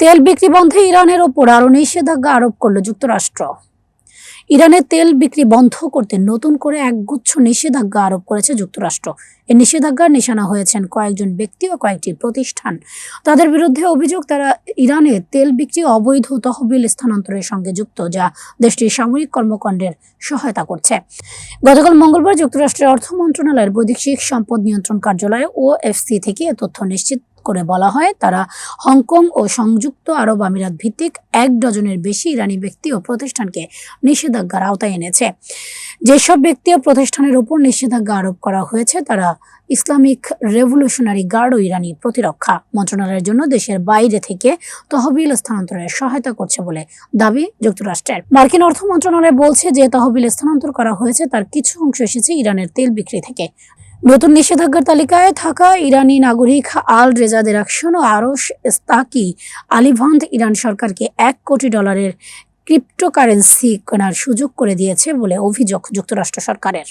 তেল বিক্রি বন্ধে ইরানের ওপর আরও নিষেধাজ্ঞা আরোপ করল যুক্তরাষ্ট্র। ইরানের তেল বিক্রি বন্ধ করতে নতুন করে একগুচ্ছ নিষেধাজ্ঞা আরোপ করেছে যুক্তরাষ্ট্র। এই নিষেধাজ্ঞার নিশানা হয়েছেন কয়েকজন ব্যক্তি ও কয়েকটি প্রতিষ্ঠান। তাদের বিরুদ্ধে অভিযোগ, তারা ইরানে তেল বিক্রি অবৈধ তহবিল স্থানান্তরের সঙ্গে যুক্ত, যা দেশটির সামরিক কর্মকাণ্ডের সহায়তা করছে। গতকাল মঙ্গলবার যুক্তরাষ্ট্রের অর্থ মন্ত্রণালয়ের বৈদেশিক সম্পদ নিয়ন্ত্রণ কার্যালয় ও এফসি থেকে এ তথ্য নিশ্চিত করে বলা হয়, তারা হংকং ও সংযুক্ত আরব আমিরাত ভিত্তিক এক ডজনের বেশি ইরানি ব্যক্তি ও প্রতিষ্ঠানকে নিষেধাজ্ঞার আওতায় এনেছে। যেসব ব্যক্তি ও প্রতিষ্ঠানের উপর নিষেধাজ্ঞা আরোপ করা হয়েছে, তারা ইসলামিক রেভলিউশনারি গার্ড ও ইরানি প্রতিরক্ষা মন্ত্রণালয়ের জন্য দেশের বাইরে থেকে তহবিল স্থানান্তরের সহায়তা করছে বলে দাবি যুক্তরাষ্ট্রের। মার্কিন অর্থ মন্ত্রণালয় বলছে যে, তহবিল স্থানান্তর করা হয়েছে, তার কিছু অংশ এসেছে ইরানের তেল বিক্রি থেকে। নতুন নিষেধাজ্ঞার তালিকায় থাকা ইরানি নাগরিক আল রেজাদের দেরাকশন ও আরশ ইস্তাকি আলিভান্ত ইরান সরকারকে এক কোটি ডলারের ক্রিপ্টোকারেন্সি কেনার সুযোগ করে দিয়েছে বলে অভিযোগ যুক্তরাষ্ট্র সরকারের।